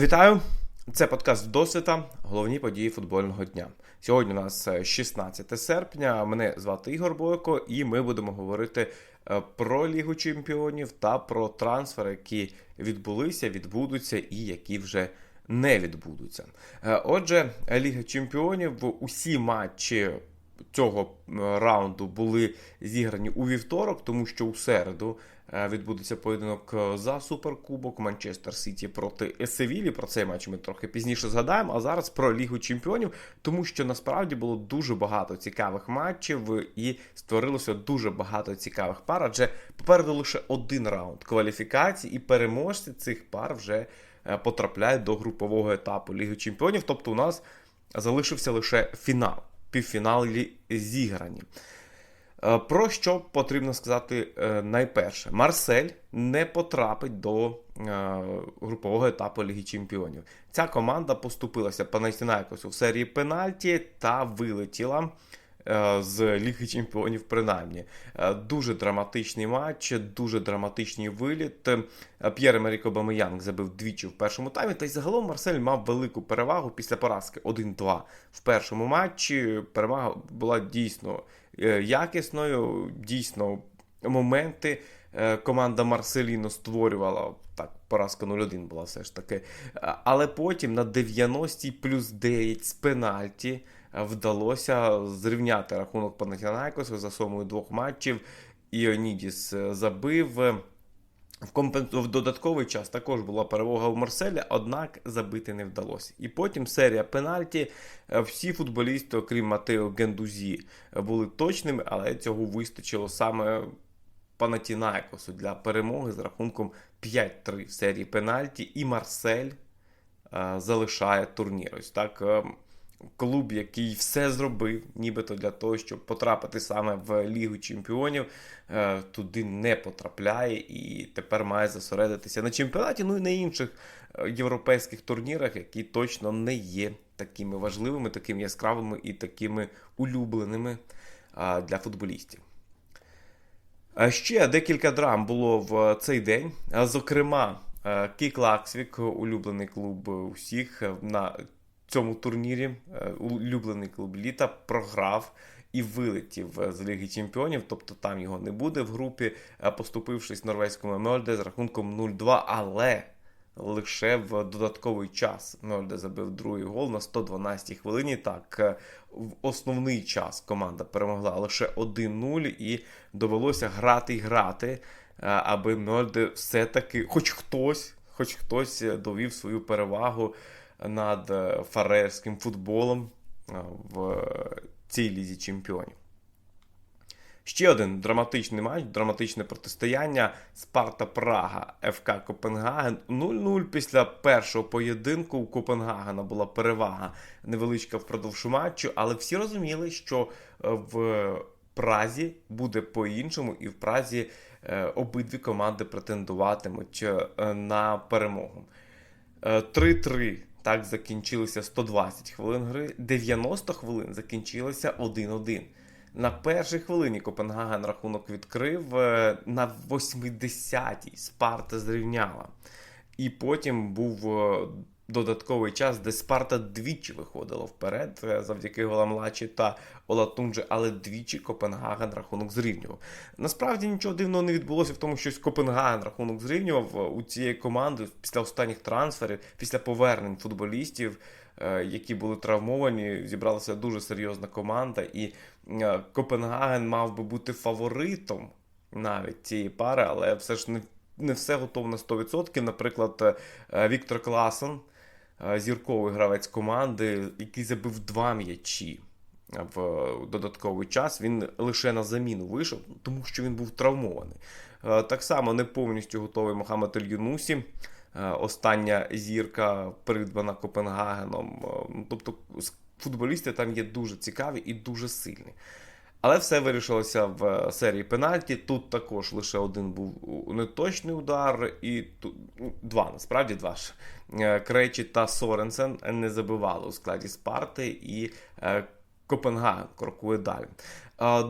Вітаю! Це подкаст досвіта. Головні події футбольного дня. Сьогодні у нас е, 16 серпня. Мене звати Ігор Бойко, і ми будемо говорити е, про Лігу Чемпіонів та про трансфери, які відбулися, відбудуться і які вже не відбудуться. Е, Отже, Ліга Чемпіонів усі матчі. Цього е, раунду були зіграні у вівторок, тому що у середу е, відбудеться поєдинок е, за суперкубок Манчестер Сіті проти Севілі. Про цей матч ми трохи пізніше згадаємо. А зараз про Лігу Чемпіонів, тому що насправді було дуже багато цікавих матчів і створилося дуже багато цікавих пар. Адже попереду лише один раунд кваліфікації, і переможці цих пар вже потрапляють до групового етапу Ліги Чемпіонів. Тобто, у нас залишився лише фінал. Півфіналі зіграні. Е, Про що потрібно сказати е, найперше? Марсель не потрапить до е, групового етапу Ліги Чемпіонів. Ця команда поступилася Панатінайкосу в серії пенальті та вилетіла з Ліги Чемпіонів, принаймні. Е, Дуже драматичний матч, дуже драматичний виліт. Е, П'єр Емерік Обамеянг забив двічі в першому таймі. Та й загалом Марсель мав велику перевагу після поразки 1-2 в першому матчі. Перевага була дійсно е, якісною, дійсно моменти. е, Команда Марселіно створювала так, поразка 0-1 була все ж таки. Але потім на 90-й плюс 9 з пенальті вдалося зрівняти рахунок Панатінайкосу за сумою двох матчів. Іонідіс е, забив. Е, В, компен... в додатковий час також була перемога у Марселі, однак забити не вдалося. І потім серія пенальті. Е, Всі футболісти, окрім Матео Гендузі, були точними, але цього вистачило саме Панатінайкосу для перемоги з рахунком 5-3 в серії пенальті. І Марсель е, залишає турнір. Ось так. е, Клуб, який все зробив, нібито для того, щоб потрапити саме в Лігу Чемпіонів, е, туди не потрапляє і тепер має зосередитися на чемпіонаті, ну і на інших е, європейських турнірах, які точно не є такими важливими, такими яскравими і такими улюбленими е, для футболістів. Ще декілька драм було в цей день. Зокрема, е, Кік Лаксвік, улюблений клуб усіх е, на цьому турнірі, е, улюблений клуб літа, програв і вилетів е, з Ліги Чемпіонів, тобто там його не буде в групі, е, поступившись норвезькому Мельде з рахунком 0-2, але лише в додатковий час Мельде забив другий гол на 112-й хвилині. Так, е, в основний час команда перемогла лише 1-0 і довелося грати і грати, е, аби Мельде все-таки, хоч хтось, хоч хтось е, довів свою перевагу над фарерським футболом в цій лізі чемпіонів. Ще один драматичний матч, драматичне протистояння Спарта Прага ФК Копенгаген 0-0 після першого поєдинку у Копенгагена була перевага невеличка впродовж матчу, але всі розуміли, що е, в Празі буде по-іншому, і в Празі е, обидві команди претендуватимуть е, на перемогу. Е, 3-3 так закінчилися 120 хвилин гри, 90 хвилин закінчилося 1-1. На першій хвилині Копенгаген рахунок відкрив, е, на 80-й Спарта зрівняла. І потім був е, додатковий час, де Спарта двічі виходила вперед е, завдяки голам Лачі та Олатунджи, але двічі Копенгаген рахунок зрівнював. Насправді нічого дивного не відбулося в тому, що Копенгаген рахунок зрівнював е, у цієї команди після останніх трансферів, після повернень футболістів, е, які були травмовані. Зібралася дуже серйозна команда, і Копенгаген мав би бути фаворитом навіть цієї пари, але все ж не, не все готово на 100%. Наприклад, Віктор Класон, е, зірковий гравець команди, який забив два м'ячі в додатковий час. Він лише на заміну вийшов, тому що він був травмований. Е, Так само не повністю готовий Мохамед Ель-Юнусі. Е, Остання зірка придбана Копенгагеном. Е, Тобто футболісти там є дуже цікаві і дуже сильні. Але все вирішилося в е, серії пенальті. Тут також лише один був неточний удар, і тут ну, два, насправді два ж. Е, Крейчі та Соренсен не забивали у складі Спарти, і е, Копенгаген крокує далі.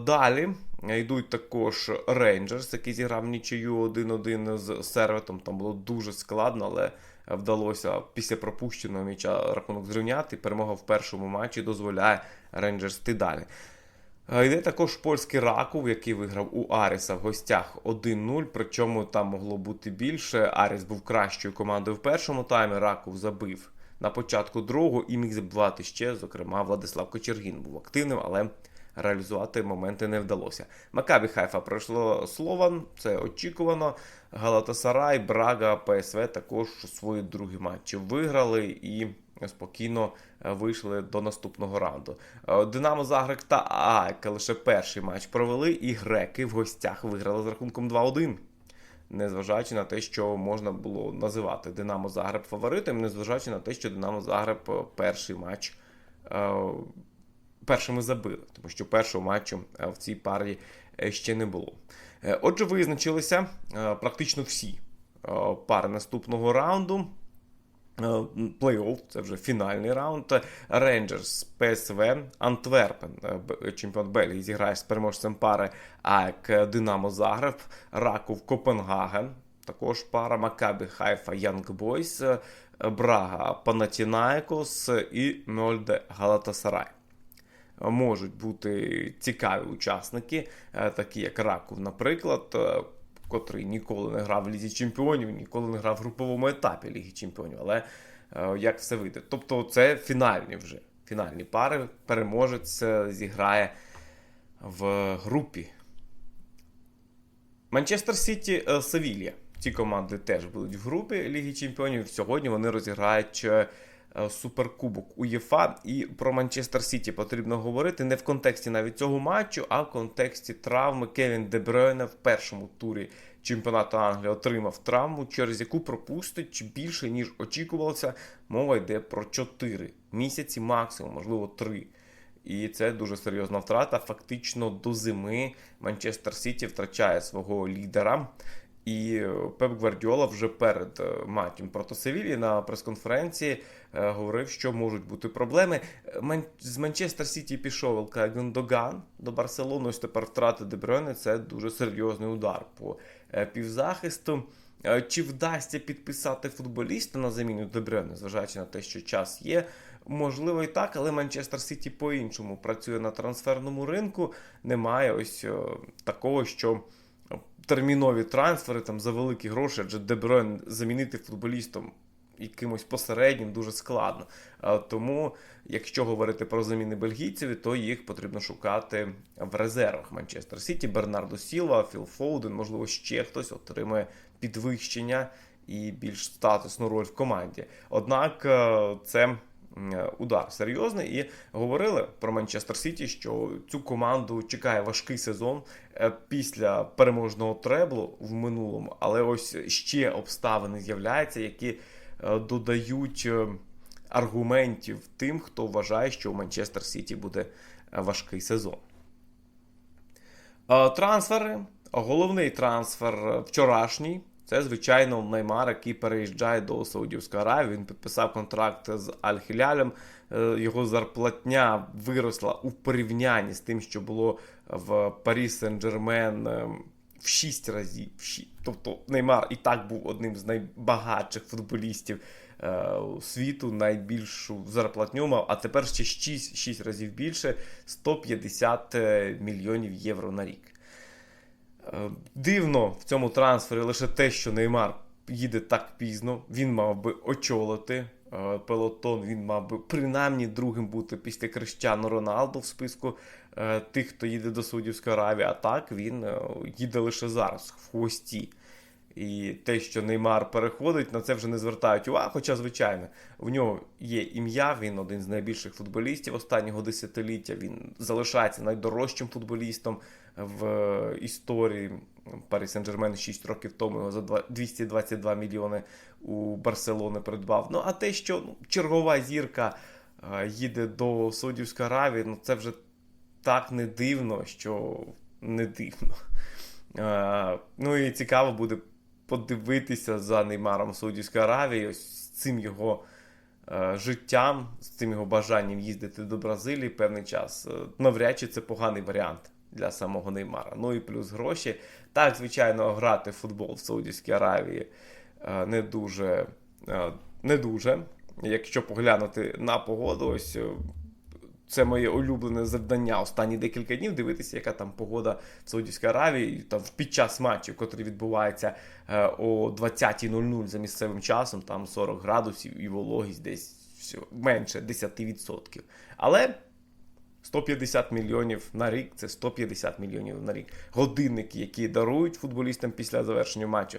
Далі йдуть також Рейнджерс, який зіграв нічию 1-1 з Серветом. Там було дуже складно, але вдалося після пропущеного м'яча рахунок зрівняти. Перемога в першому матчі дозволяє Рейнджерс йти далі. Е, Йде також польський Раков, який виграв у Аріса в гостях 1-0. Причому там могло бути більше. Аріс був кращою командою в першому таймі. Раков забив на початку другого і міг забивати ще. Зокрема, Владислав Кочергін був активним, але реалізувати моменти не вдалося. Макабі Хайфа пройшло Слован, це очікувано. Галатасарай, Брага, ПСВ також свої другі матчі виграли і спокійно е, вийшли до наступного раунду. Е, Динамо Загрек та АЕК лише перший матч провели, і греки в гостях виграли з рахунком 2-1. Незважаючи на те, що можна було називати Динамо Загреб фаворитом, незважаючи на те, що Динамо Загреб е, перший матч першими забили, тому що першого матчу в цій парі ще не було. Отже, визначилися практично всі пари наступного раунду. Е, Плей-офф, це вже фінальний раунд. Рейнджерс, ПСВ, Антверпен, е, чемпіон Бельгії, зіграє з переможцем пари АЕК Динамо Загреб, Раков Копенгаген. Також пара Макабі Хайфа Янг Бойс, е, Брага Панатінаєкос і Мольде Галатасарай. Можуть бути цікаві учасники, е, такі як Раков, наприклад, е, котрий ніколи не грав в Лізі Чемпіонів, ніколи не грав в груповому етапі Ліги Чемпіонів, але е, як все вийде. Тобто це фінальні вже фінальні пари. Переможець е, зіграє в групі. Манчестер Сіті е, Севілья. Ці команди теж будуть в групі Ліги Чемпіонів. Сьогодні вони розіграють суперкубок УЄФА. І про Манчестер Сіті потрібно говорити не в контексті навіть цього матчу, а в контексті травми Кевін Де Бройне в першому турі чемпіонату Англії отримав травму, через яку пропустить більше ніж очікувалося. Мова йде про 4 місяці, максимум, можливо, 3. І це дуже серйозна втрата. Фактично до зими Манчестер Сіті втрачає свого лідера. І Пеп Гвардіола вже перед е, матчем проти Севілі на прес-конференції е, говорив, що можуть бути проблеми. Е, З Манчестер Сіті пішов Гюндоган до Барселони. Ось тепер втрати Дебройне це дуже серйозний удар по півзахисту. Чи вдасться підписати футболіста на заміну Дебройне, зважаючи на те, що час є? Можливо, і так, але Манчестер Сіті по-іншому працює на трансферному ринку. Немає ось такого, що термінові трансфери там за великі гроші, адже Дебройн замінити футболістом якимось посереднім дуже складно. Тому, якщо говорити про заміни бельгійців, то їх потрібно шукати в резервах Манчестер Сіті. Бернардо Сілва, Філ Фоуден, можливо, ще хтось отримує підвищення і більш статусну роль в команді. Однак е, це удар серйозний. І говорили про Манчестер Сіті, що цю команду чекає важкий сезон е, після переможного треблу в минулому, але ось ще обставини з'являються, які е, додають е, аргументів тим, хто вважає, що у Манчестер Сіті буде е, важкий сезон. Е, Трансфери. Головний трансфер е, вчорашній. Це, звичайно, Неймар, який переїжджає до Саудівської Аравії. Він підписав контракт з Аль-Хілялем. Е, Його зарплатня виросла у порівнянні з тим, що було в Парі Сен-Джермен е, в 6 разів. Тобто Неймар і так був одним з найбагатших футболістів е, світу, найбільшу зарплатню мав, а тепер ще 6, 6 разів більше 150 мільйонів євро на рік. Е, Дивно в цьому трансфері лише те, що Неймар їде так пізно. Він мав би очолити е, пелотон, він мав би принаймні другим бути після Криштіану Роналду в списку е, тих, хто їде до Саудівської Аравії. А так він їде лише зараз в хвості. І те, що Неймар переходить, на це вже не звертають увагу. Хоча, звичайно, в нього є ім'я, він один з найбільших футболістів останнього десятиліття. Він залишається найдорожчим футболістом в історії. Парі Сен-Жермен 6 років тому його за 222 мільйони у Барселони придбав. Ну а те, що ну, чергова зірка е, їде до Саудівської Аравії, ну це вже так не дивно, що не дивно. Е, ну і цікаво буде подивитися за Неймаром Саудівської Аравії, ось з цим його е, життям, з цим його бажанням їздити до Бразилії певний час. Навряд чи це поганий варіант для самого Неймара. Ну і плюс гроші. Так, звичайно, грати в футбол в Саудівській Аравії е, не дуже е, не дуже. Якщо поглянути на погоду, ось е, це моє улюблене завдання останні декілька днів дивитися, яка там погода в Саудівській Аравії там під час матчів, котрий відбувається о 20.00 за місцевим часом, там 40 градусів і вологість десь менше 10%. Але 150 мільйонів на рік це 150 мільйонів на рік. Годинники, які дарують футболістам після завершення матчу.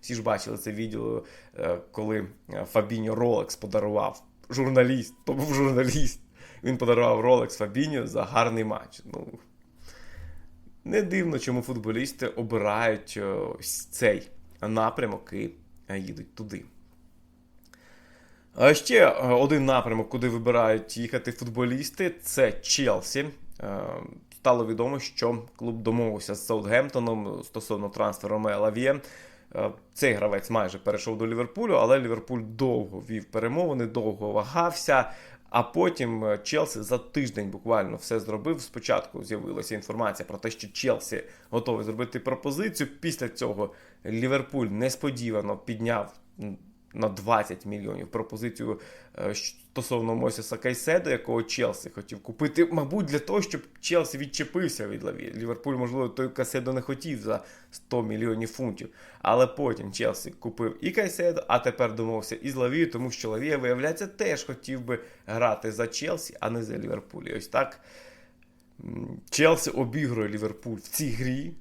Всі ж бачили це відео, е, коли е, Фабіньо Ролекс подарував журналіст, то був журналіст. Він подарував Ролекс Фабіньо за гарний матч. Ну, не дивно, чому футболісти обирають е, ось цей напрямок і їдуть туди. А Ще е, один напрямок, куди вибирають їхати футболісти, це Челсі. Е, Стало відомо, що клуб домовився з Саутгемптоном стосовно трансферу Ромео Лав'є. Е, Цей гравець майже перейшов до Ліверпулю, але Ліверпуль довго вів перемовини, довго вагався. А потім Челсі за тиждень буквально все зробив. Спочатку з'явилася інформація про те, що Челсі готовий зробити пропозицію. Після цього Ліверпуль несподівано підняв на 20 мільйонів пропозицію е, стосовно Мойсеса Кайседо, якого Челсі хотів купити, мабуть, для того, щоб Челсі відчепився від Лаві. Ліверпуль, можливо, той Кайседо не хотів за 100 мільйонів фунтів. Але потім Челсі купив і Кайседо, а тепер домовився із Лавією, тому що Лавія, виявляється, теж хотів би грати за Челсі, а не за Ліверпуль. І ось так Челсі обігрує Ліверпуль в цій грі.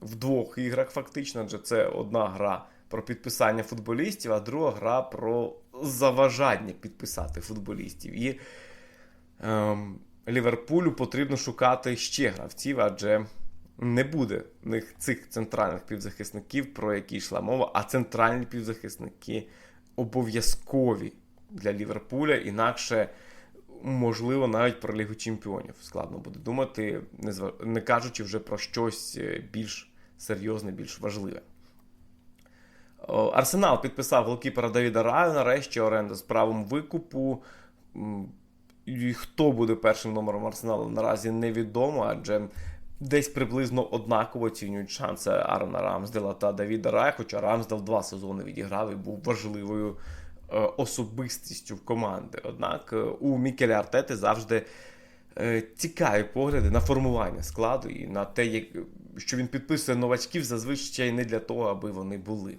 В двох іграх, фактично, адже це одна гра про підписання футболістів, а друга гра про заважання підписати футболістів. І ем, Ліверпулю потрібно шукати ще гравців, адже не буде в них цих центральних півзахисників, про які йшла мова, а центральні півзахисники обов'язкові для Ліверпуля, інакше. Можливо, навіть про Лігу Чемпіонів складно буде думати, не, кажучи вже про щось е, більш серйозне, більш важливе. Арсенал підписав голкіпера Давіда Раю, нарешті оренда з правом викупу. І хто буде першим номером Арсеналу наразі невідомо, адже десь приблизно однаково оцінюють шанси Арона Рамсдела та Давіда Рая, хоча Рамсдел два сезони відіграв і був важливою е, особистістю в команди. Однак е, у Мікеля Артети завжди е, цікаві погляди на формування складу і на те, що він підписує новачків зазвичай не для того, аби вони були.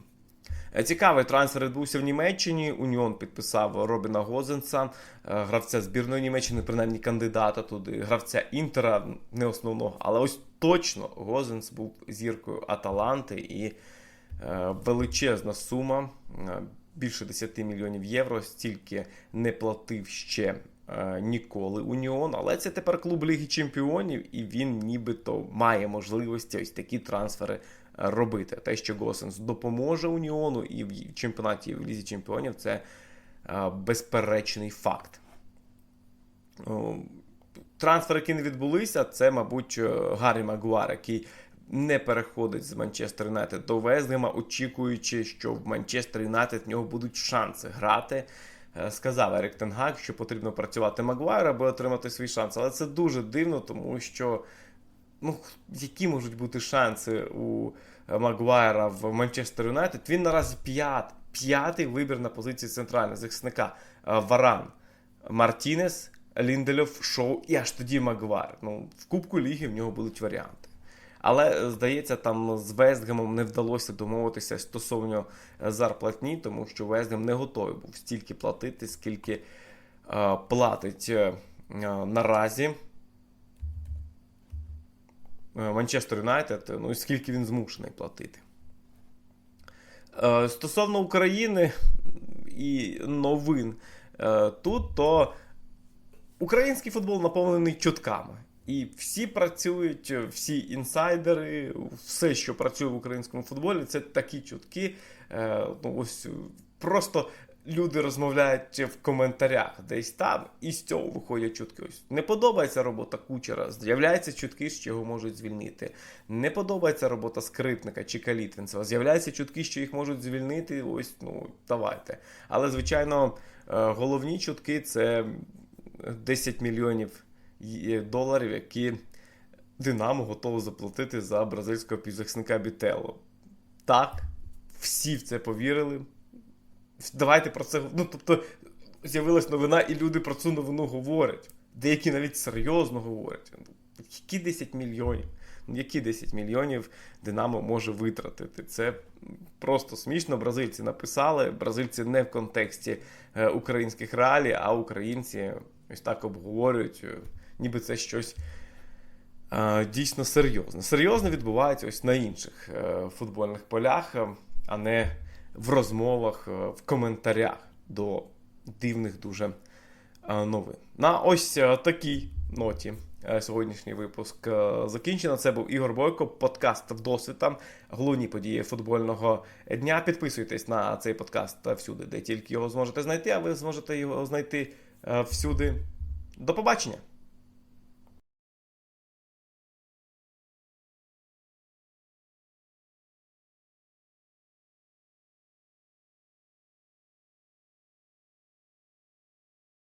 Е, Цікавий трансфер відбувся в Німеччині. Уніон підписав Робіна Гозенса, е, гравця збірної Німеччини, принаймні кандидата туди, гравця Інтера, не основного. Але ось точно Гозенс був зіркою Аталанти і е, величезна сума, більше 10 мільйонів євро, стільки не платив ще. е, Ніколи Уніон, але це тепер клуб Ліги Чемпіонів, і він нібито має можливості ось такі трансфери робити. Те, що Госенс допоможе Уніону і в чемпіонаті і в Лізі Чемпіонів, це е, безперечний факт. О, Трансфери, які не відбулися, це, мабуть, е, Гаррі Магуар, який не переходить з Манчестер Юнайтед до Вестгема, очікуючи, що в Манчестер Юнайтед в нього будуть шанси грати. Е, Сказав Ерік Тенгак, що потрібно працювати Магуайр, аби отримати свій шанс. Але це дуже дивно, тому що ну, які можуть бути шанси у Магуайра в Манчестер Юнайтед? Він наразі п'ят, п'ятий вибір на позиції центрального захисника. Е, Варан, Мартінес, Ліндельов, Шоу і аж тоді Магуайр. Ну, в Кубку Ліги в нього будуть варіанти. Але, здається, там з Вестгемом не вдалося домовитися стосовно е, зарплатні, тому що Вестгем не готовий був стільки платити, скільки е, платить е, е, наразі е, Манчестер Юнайтед, ну і скільки він змушений платити. Е, Стосовно України і новин е, тут, то український футбол наповнений чутками. І всі працюють, всі інсайдери, все, що працює в українському футболі, це такі чутки. Е, ну, ось просто люди розмовляють в коментарях десь там, і з цього виходять чутки. Ось не подобається робота кучера, з'являються чутки, що його можуть звільнити. Не подобається робота скрипника чи калітвінцева. З'являються чутки, що їх можуть звільнити. Ось, ну давайте. Але звичайно, е, головні чутки це 10 мільйонів доларів, які Динамо готово заплатити за бразильського півзахисника Бітело. Так, всі в це повірили. Давайте про це. Ну, тобто, з'явилась новина, і люди про цю новину говорять. Деякі навіть серйозно говорять. Які 10 мільйонів? Ну, які 10 мільйонів Динамо може витратити? Це просто смішно. Бразильці написали. Бразильці не в контексті е, українських реалій, а українці ось так обговорюють, е, ніби це щось е, дійсно серйозне. Серйозно відбувається ось на інших футбольних полях, а не в розмовах, е, в коментарях до дивних дуже е, новин. На ось е, такій ноті сьогоднішній випуск закінчено. Це був Ігор Бойко, подкаст «Вдосвіта», головні події футбольного дня. Підписуйтесь на цей подкаст всюди, де тільки його зможете знайти, а ви зможете його знайти всюди. До побачення!